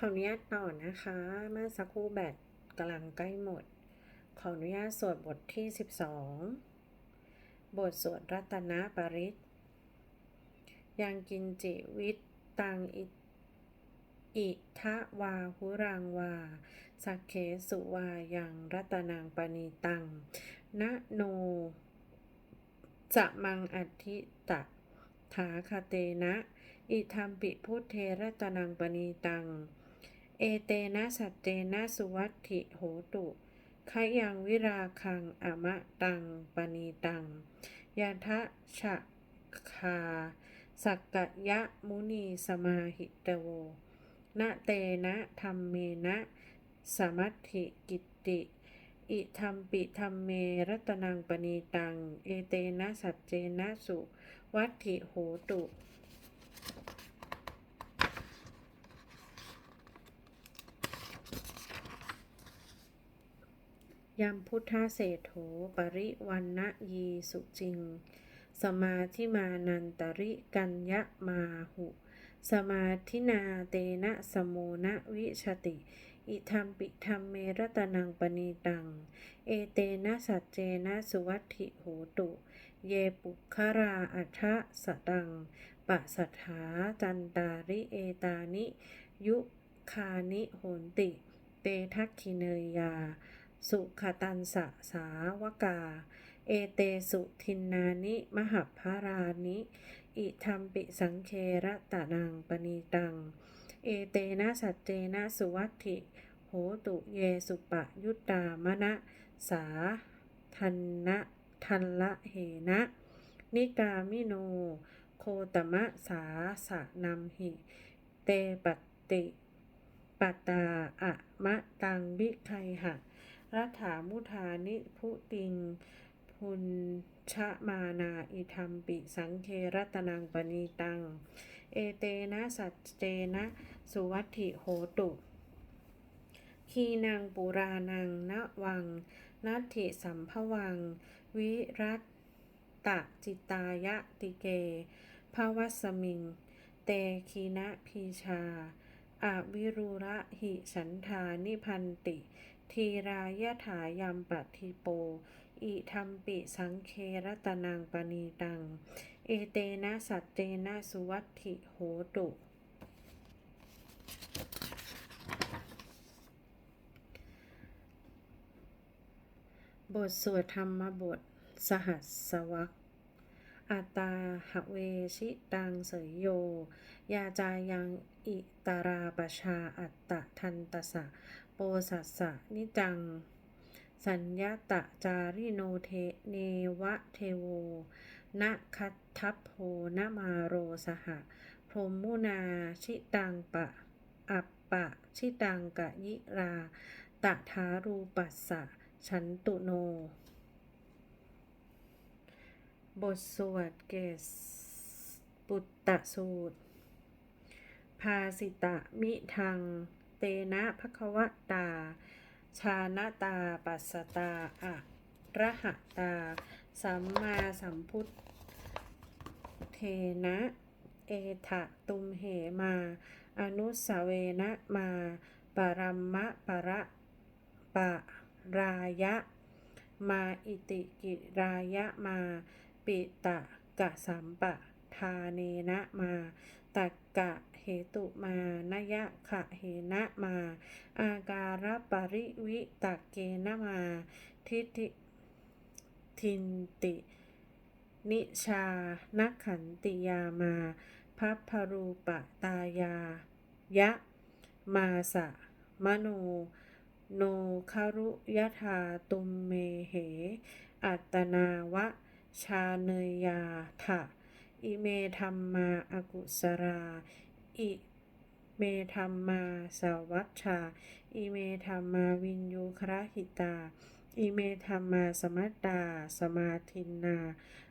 ขออนุญาตต่อนะคะ เมื่อสักครู่แบตกำลังใกล้หมด ขออนุญาตสวดบทที่ 12 บทสวดรัตนปริตยังกินจิวิตตังอิอิทะวาหุรังวา สักเคสุวายังรัตนังปณีตัง นะโน จะมังอัติตะถาคาเตนะ อิธรรมปิพุทเทรัตนังปณีตัง เอเตนะสัตเตนะสุวัตถิโหตุขยังวิราคังอมะตังปณีตังยาทะชะคาสักกะยะมุนีสมาหิตโวนะเตนะธรรมเมนะสมัติกิตติ อิธรรมปิธรรมเมรัตนังปณีตัง เอเตนะสัจเจนะสุ วัตถิโหตุ ยัมพุทธเศโถปริวันนะยีสุจิง สมาธิมานันตริกัญญะมาหุ สมาธินาเตนะสโมนะวิชติ อิธรรมปิธรรมเมรตนังปณีตัง เอเตนะสัจเจนะสุวัตถิโหตุ เยปุคราอัทะสตัง ปะสัทธาจันตาริเอตานิ ยุคานิโหนติ เตทักขิเนยยา สุขตันสะสาวกา เอเตสุทินนานิ มหพารานิ อิธรรมปิสังเคระตะนังปณีตัง เอเตนะสัจเจนะสุวัตถิ โหตุเยสุปะยุตตามณะสาทันนะทันละเหนะ นิกามิโน โคตมะสาสะนัมหิ เตปติปตตาอะมะตังบิไคหะ รัฐามุทานิพุติง พุนชะมานาอิธรรมปิสังเครัตนังปณีตัง เอเตนะสัจเจนะสุวัติโหตุขีนังปุรานังณวัง นัตถิสัมภวัง วิรัตตะจิตายะติเกภวัสมิง เตคีนะพีชาอาวิรุระหิฉันทานิพันติ ทีรายถายัมปทิโป อิธรรมปิสังเครตนังปณีตัง เอเตนะสัตเตนะสุวัตถิโหตุบทสวดธรรมบท สหัสสวัก อัตตาหเวชิตังเสยโย ยาจายังอิตาราปชาอัตตะทันตสะ โปสัสสะนิจัง สัญญาตะจาริโนเทเนวะเทโวนะคัตทัพโพนมาโรสหะ พรหมุนาชิตังปะ อัปปะชิตังกะยิรา ตะทารูปัสสะ ฉันตุโน บทสวดเกสปุตตะสูตร ภาสิตะมิทัง เตนะภควตา ชาณตาปัสตาอะระหะตา สัมมาสัมพุทเทนะ เอถะตุมเหมา อนุสเวนะมา ปรัมมะปะระปะรายะ มาอิติกิรายะมา ปิตะกะสัมปะทาเนนะมาตักกะเหตุมานยะขะเหนะมา อาการปริวิตักเกนะมา ทิฏฐิทินติ นิชานักขันติยามาพัพพรูปตายา ยะ มาสะ มโน โนคารุยธาตุมเมเห อัตนาวะ ชาเนยาถะอิเมธรรมาอากุสรา อิเมธรรมาสาวัชชา อิเมธรรมาวินยูคราหิตา อิเมธรรมาสมัตตา สมาทินนา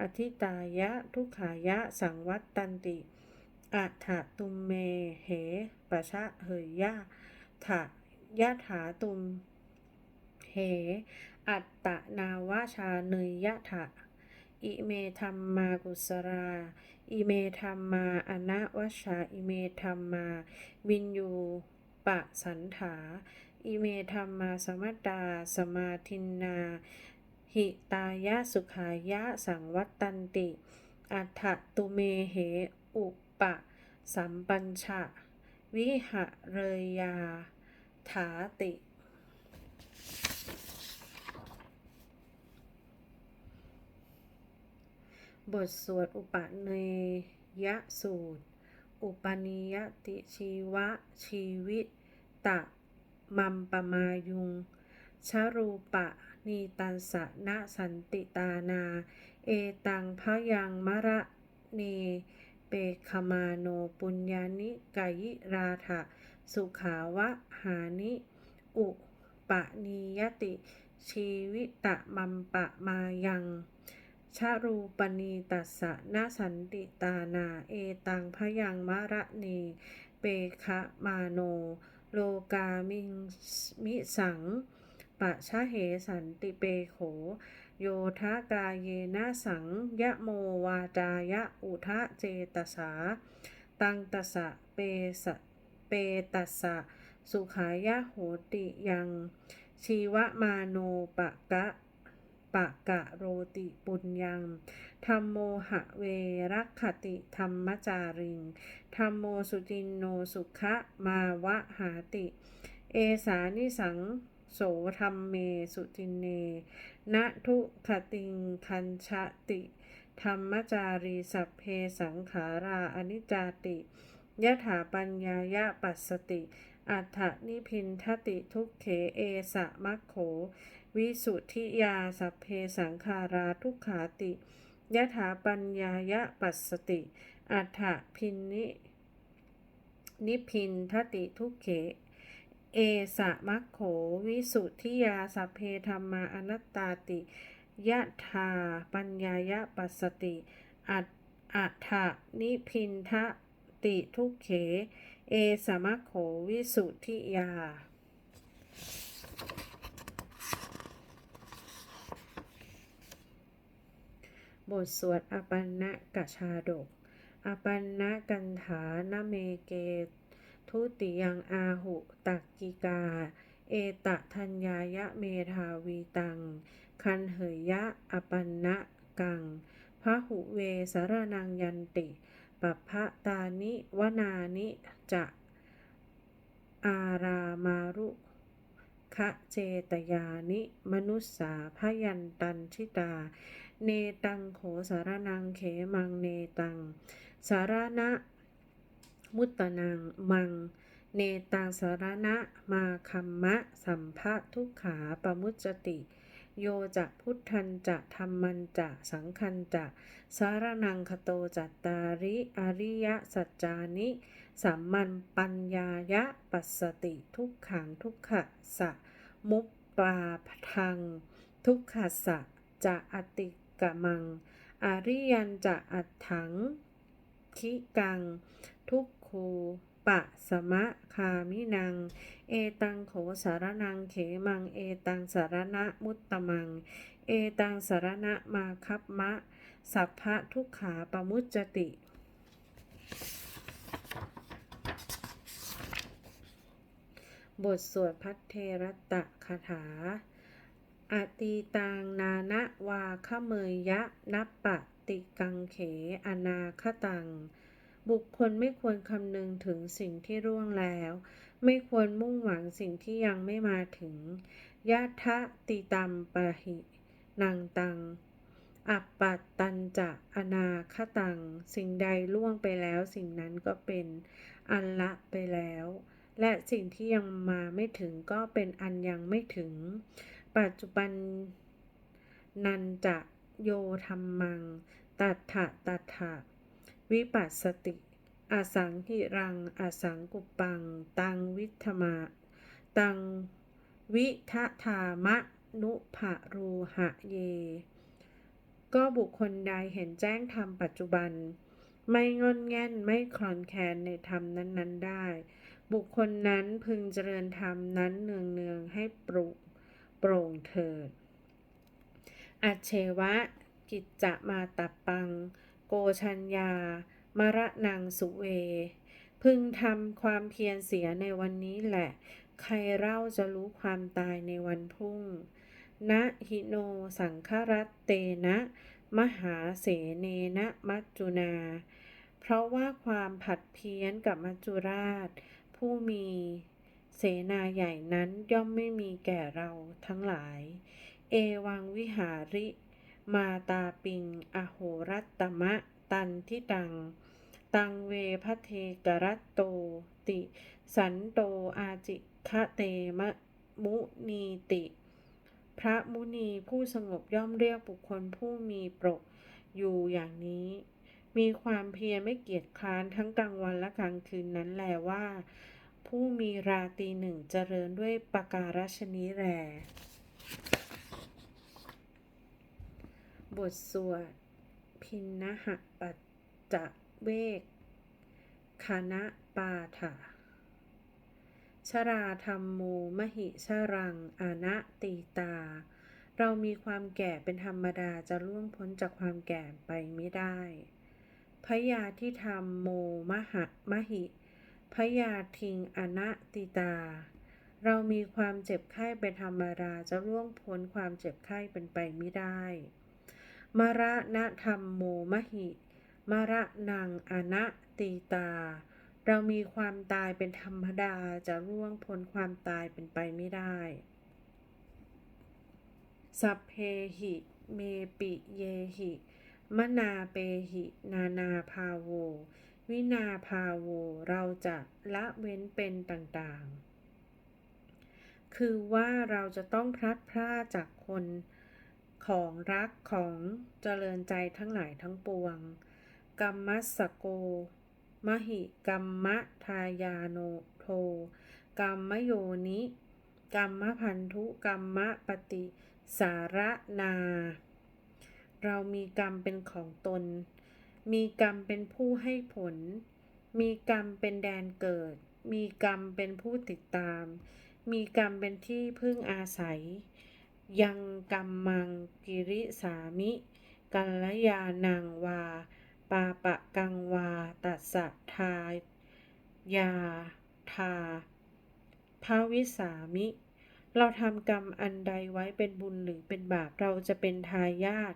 อธิตายะทุกขายะสังวัตตันติอัฏฐตุมเมเหปะชะเหยยะถะยะถาตุมเห อัตตะนาวชาเนยยะถะ อิเมธรรมากุสรา อิเมธรรมาอนาวชาอิเมธรรมา วินยูปะสันถา อิเมธรรมาสมัตตา สมาทินนา หิตายะสุขายะสังวัตตันติ อัฏฐตุเมเหอุปะ สัมปัญชะ วิหะเรยยาถาติ บทสวดอุปเนยสูตร อุปนิยติชีวะ ชีวิต ตะ มัมปมายุง ชรูปะนีตันสะนะสันติตานา เอตังพยังมะระเน เปคมาโนปุญญานิกายิราถะสุขาวะหานิ อุปนิยติ ชีวิตะมัมปะมายัง ชารูปณีตัสสะนาสันติตานา เอตังพยังมะระเน เปคะมาโน โลกามิงมิสังปะชะเหสันติเปโข โยทะกาเยนะสัง ยะโมวาจายะอุทะเจตสา ตังตสะเปสะเปตัสสะ สุขายะโหติยัง ชีวมาโนปะกะ ปะกะโรติปุญญังธรรมโมหะเวรักขติธรรมจาริงธรรมโมสุจินโนสุขะมาวะหาติ เอสานิสังโสธรรมเมสุจินเนนะทุขติงคันชะติ ธรรมจารีสัพเพสังขาราอนิจจาติยะถาปัญญายะปัสสติ อัฏฐนิพินทติทุกเขเอสะมัคโข วิสุทธิยาสัพเพสังขาราทุกขาติยะถาปัญญายะปัสสติ อัฏฐพินนินิพินทติทุกเข เอสะมัคโข วิสุทธิยาสัพเพธรรมาอนัตตาติยะถาปัญญายะปัสสติ อัตอัฏฐนิพินทติทุกเข เอสมัคโข วิสุทธิยา บทสวดอปันนะกชาดก อปันนะกันถานเมเกทุติยังอาหุตักกิกา เอตะทัญญายะเมธาวีตัง คันเหยยะอปันนะกังพระหุเวสารนังยันติ ปัพพะตานิวนานิจะอารามารุคะเจตยานิ มนุสสาพยันตันชิตา เนตังโขสารนังเขมังเนตัง สารณะ มุตตนังมัง เนตังสารณะมาคัมมะ สัมภะทุกขาปมุจติ โยจะพุทธันจะธรรมันจะสังคันจะสารนังคโตจัตตาริอริยสัจจานิสัมมันปัญญายะปัสสติทุกขังทุกขะสะมุปปาทัง ทุกขะสะจะอติ กะมัง อริยันจะอัตถัง คิกัง ทุกขูปะสมะคามินัง เอตังโขสารนังเขมัง เอตังสารณะมุตตมัง เอตังสารณะมาคัปมะ สัพพะทุกขาปมุจจติ บทสวดพัทเทรตะคาถา อตีตังนานะวาขเมยยะนับปะติกังเข อนาคตัง บุคคลไม่ควรคำนึงถึงสิ่งที่ร่วงแล้ว ไม่ควรมุ่งหวังสิ่งที่ยังไม่มาถึงยะทะติตัมปะหินังตัง อัปปัตตันจะอนาคตัง สิ่งใดล่วงไปแล้วสิ่งนั้นก็เป็น อันละไปแล้ว และสิ่งที่ยังมาไม่ถึงก็เป็นอันยังไม่ถึง ปัจจุบันนันจะโยธรรมัง ตัทธะตัทธะวิปัสสติอสังหิรังอสังกุปัง ตังวิธมา ตังวิทะธามะนุภะรูหะเย ก็บุคคลใดเห็นแจ้งธรรมปัจจุบัน ไม่งอนแง่นไม่คลอนแคลนในธรรมนั้น ๆ ได้ บุคคลนั้นพึงเจริญธรรมนั้นเนืองๆให้ปรุ โปร่งเถิด อัจเชวะ กิจจะมาตับปัง โกชัญญา มระนังสุเว พึงทำความเพียรเสียในวันนี้แหละ ใครเล่าจะรู้ความตายในวันพรุ่ง นะหิโนสังครัตเตนะ มหาเสเนนะมัจจุนา เพราะว่าความผัดเพี้ยนกับมัจจุราช ผู้มี เสนาใหญ่นั้นย่อมไม่มีแก่เราทั้งหลาย เอวังวิหาริ มาตาปิง อโหรัตตมะ ตันทิตัง ตังเวพเทกรัตโตติ สันโตอาจิคะเตมะมุนีติ พระมุนีผู้สงบย่อมเรียกบุคคลผู้มีปรกอยู่อย่างนี้ มีความเพียรไม่เกียจคร้านทั้งกลางวันและกลางคืนนั้นแลว่า ผู้มีราตีหนึ่งเจริญด้วยประการฉนี้แลบทสวด พินนหะปัจจเวกคณะปาถะชราธรรมโมมหิชรัง อานะตีตา เรามีความแก่เป็นธรรมดาจะล่วงพ้นจากความแก่ไปไม่ได้พยาที่ธรรมโมมหะมหิ พยาทิงอนะติตา เรามีความเจ็บไข้เป็นธรรมดาจะล่วงพ้นความเจ็บไข้เป็นไปไม่ได้ มระณธรรมโมมหิ มระนังอนะตีตา เรามีความตายเป็นธรรมดาจะล่วงพ้นความตายเป็นไปไม่ได้ สัพเพหิ เมปิเยหิ มนาเปหิ นานาภาโว วินาภาโว เราจะละเว้นเป็นต่างๆ คือว่าเราจะต้องพลัดพรากจากคนของรักของเจริญใจทั้งหลายทั้งปวง กรรมัสโก มหิกรรมะทายาโนโท กรรมโยนิ กรรมพันธุกรรมปฏิสารนา เรามีกรรมเป็นของตน มีกรรมเป็นผู้ให้ผล มีกรรมเป็นแดนเกิด มีกรรมเป็นผู้ติดตาม มีกรรมเป็นที่พึ่งอาศัย ยังกรรมมังกิริสามิกัลยานังวา ปาปะกังวา ตัสสะทายาทาภาวิสามิ เราทำกรรมอันใดไว้เป็นบุญหรือเป็นบาปเราจะเป็นทายาท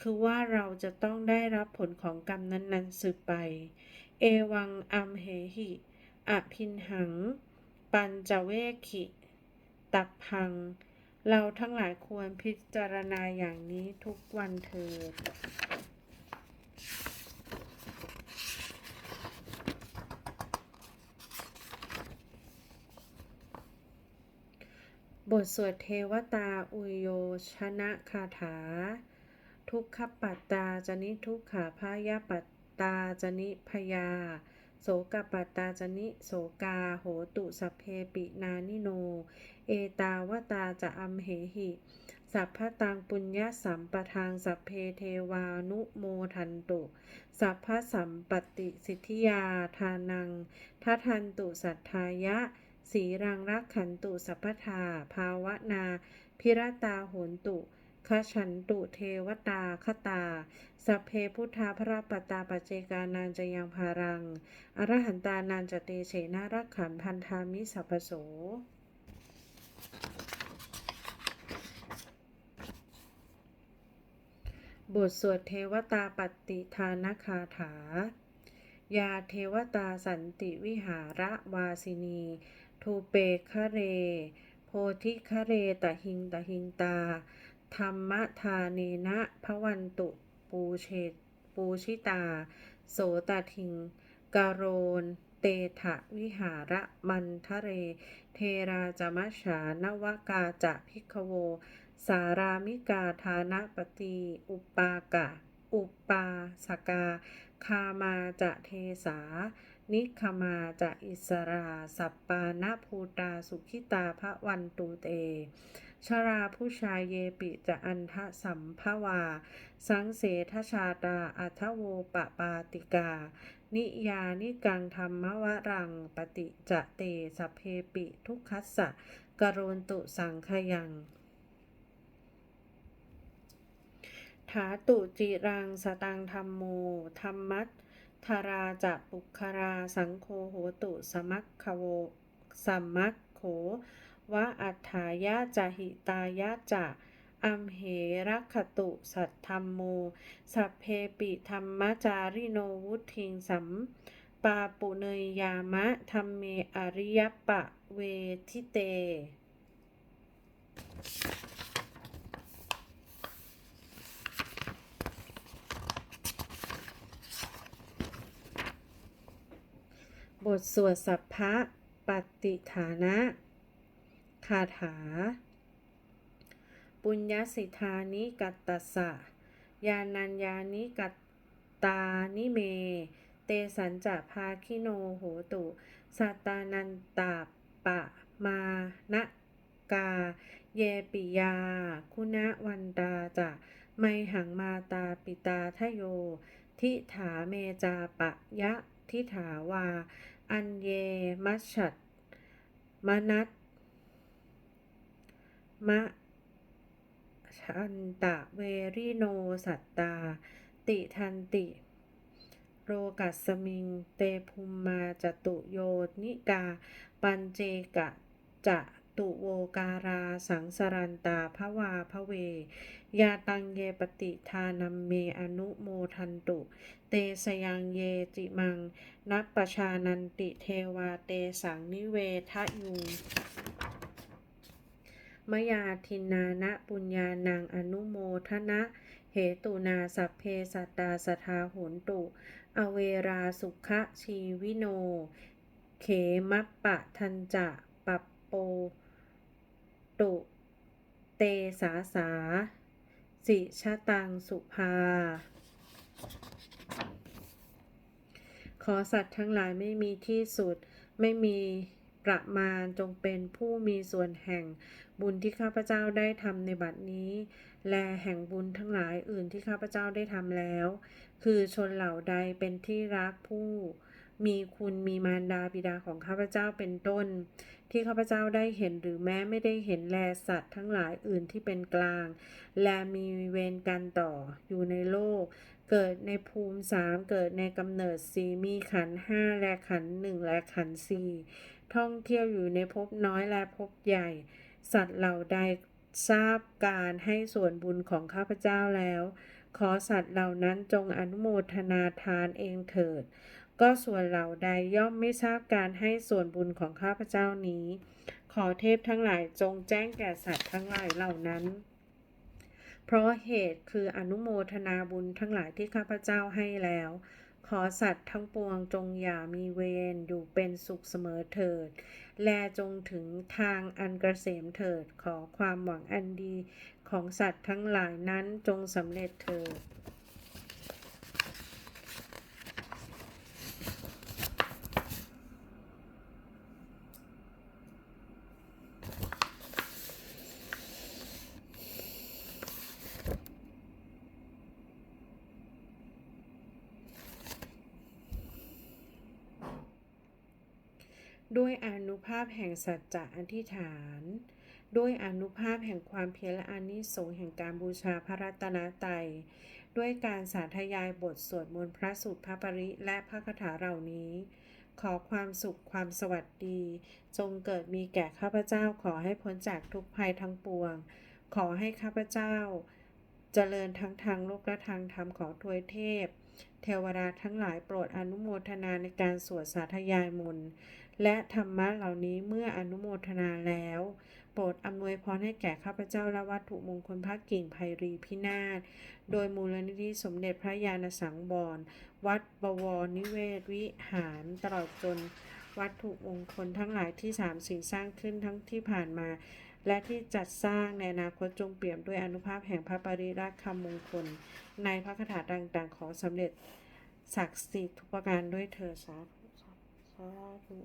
คือว่าเราจะต้องได้รับผลของกรรมนั้นๆสืบไป เอวังอัมเหหิอภินหัง ปัญจเวคิ ตับพัง เราทั้งหลายควรพิจารณาอย่างนี้ทุกวันเถิด ทสวดเทวตาอุโยชนะคาถา ทุกขปัตตาจนิทุกขาพายาปัตตาจนิพยา โสกปัตตาจนิโสกาโหตุสัพเพปินานิโน เอตาวตาจะอัมเหหิ สัพพตังปุญญสัมปทางสัพเพเทวานุโมทันตุ สัพพสัมปติสิทธิยาทานังทัทันตุสัทธายะ สีรังรักขันตุสัพพทา ภาวนา พิรตาโหนตุขฉันตุเทวตาคตา สัพเพพุทธาพระปตาปเจกานันจะยังภารัง อรหันตานันจะเตเชนารักขันพันธามิสัพพโสบทสวดเทวตาปฏิทานคาถา ยาเทวตาสันติวิหาระวาสินี ทูเปคะเร โพธิคะเรตะหิงตะหิงตา ธรรมทาเนนะพระวันตุปูเชตปูชิตา โสตทิงกโรนเตถะวิหาระมันทะเร เทราจมัชฉานวกาจะพิกโว สารามิกาทานะปฏิ อุปากะ อุปาสกา คามาจะเทสา นิคมาจะอิสรา สัปปานะภูตาสุขิตาพระวันตูเต ชราผู้ชายเยปิจะอันทะสัมภวา สังเสทชาตาอัทโวปปาติกา นิยานิกังธรรมวรังปฏิจะเตสัพเพปิทุกขัสสะกโรนตุสังขยังถาตุจิรังสตังธรรมโมธรรมัต ทาราจะปุคาราสังโฆโหตุสมัคคโวสมมัคโขวะอัฏฐายะจะหิตายะจะอัมเหรักขตุสัทธรรมโมสัพเพปิธรรมจาริโนวุทิงสัมปาปุเนยยามะธรรมเมอริยปะเวทิเต บทสวดสัพพะปฏิฐานะคาถา ปุญญสิทธานิกัตตสสะ ยานัญญานิกัตตานิเม เตสัญจะภาคิโนโหตุสัตตานันตาปะมานะกา เยปิยา คุณะวันตาจะไมหังมาตาปิตาทโย ทิถาเมจาปะยะทิถาวา อันเย มัชชัดมนัตมะชันตะเวริโนสัตตา ติทันติ โรกัสมิง เตภูมมาจตุโยนิกา ปัญเจกะจะตุโวการาสังสรันตาภวาภเว ยาตังเยปติทานัมเมอนุโมทันตุ เตสยังเยจิมัง นัปปชานันติเทวาเตสังนิเวทะยุงมยาทินานะปุญญานังอนุโมทนะเหตุนาสัพเพสัตตาสทาโหนตุ อเวราสุขชีวิโน เขมัปปะทันจะปัปโป ตุ เตสาสา สิชะตังสุภา ขอสัตว์ทั้งหลายไม่มีที่สุด ไม่มีประมาณจงเป็นผู้มีส่วนแห่งบุญที่ข้าพเจ้าได้ทำในบัดนี้ และแห่งบุญทั้งหลายอื่นที่ข้าพเจ้าได้ทำแล้ว คือชนเหล่าใดเป็นที่รักผู้ มีคุณมีมารดาบิดาของข้าพเจ้าเป็นต้น ที่ข้าพเจ้าได้เห็นหรือแม้ไม่ได้เห็นแลสัตว์ทั้งหลายอื่นที่เป็นกลาง และมีเวรกันต่ออยู่ในโลก เกิดในภูมิสามเกิดในกำเนิดสี่มีขันห้าและขันหนึ่งและขันสี่ท่องเที่ยวอยู่ในภพน้อยและภพใหญ่ สัตว์เหล่าใดทราบการให้ส่วนบุญของข้าพเจ้าแล้ว ขอสัตว์เหล่านั้นจงอนุโมทนาทานเองเถิด ก็ส่วนเหล่าใดย่อมไม่ทราบการให้ส่วนบุญของข้าพเจ้านี้ ขอเทพทั้งหลายจงแจ้งแก่สัตว์ทั้งหลายเหล่านั้นเพราะเหตุคืออนุโมทนาบุญทั้งหลายที่ข้าพเจ้าให้แล้ว ขอสัตว์ทั้งปวงจงอย่ามีเวรอยู่เป็นสุขเสมอเถิด แลจงถึงทางอันเกษมเถิด ขอความหวังอันดี ของสัตว์ทั้งหลายนั้นจงสำเร็จเถิดด้วยอนุภาพแห่งสัจจะอธิษฐาน ด้วยอนุภาพแห่งความเพียรและอานิสงส์แห่งการบูชาพระรัตนตรัยด้วยการสาธยายบทสวดมนต์พระสูตรพระปริและพระคาถาเหล่านี้ ขอความสุขความสวัสดี จงเกิดมีแก่ข้าพเจ้าขอให้พ้นจากทุกภัยทั้งปวง ขอให้ข้าพเจ้า เจริญทั้งทางโลกและทางธรรมของทวยเทพ เทวดาทั้งหลายโปรดอนุโมทนาในการสวดสาธยายมนต์และธรรมะเหล่านี้เมื่ออนุโมทนาแล้ว โปรดอำนวยพรให้แก่ข้าพเจ้าและวัตถุมงคลพระกิ่งไพรีพินาศ โดยมูลนิธิสมเด็จพระญาณสังวร วัดบวรนิเวศวิหารตลอดจนวัตถุมงคลทั้งหลายที่สามสิ่งสร้างขึ้นทั้งที่ผ่านมา และที่จัดสร้างในอนาคตจงเปี่ยมด้วยอนุภาพแห่งพระปริรักษ์คำมงคล ในพระคาถาต่างๆ ขอสำเร็จศักดิ์สิทธิ์ทุกประการด้วยเธอสาธุสาธุ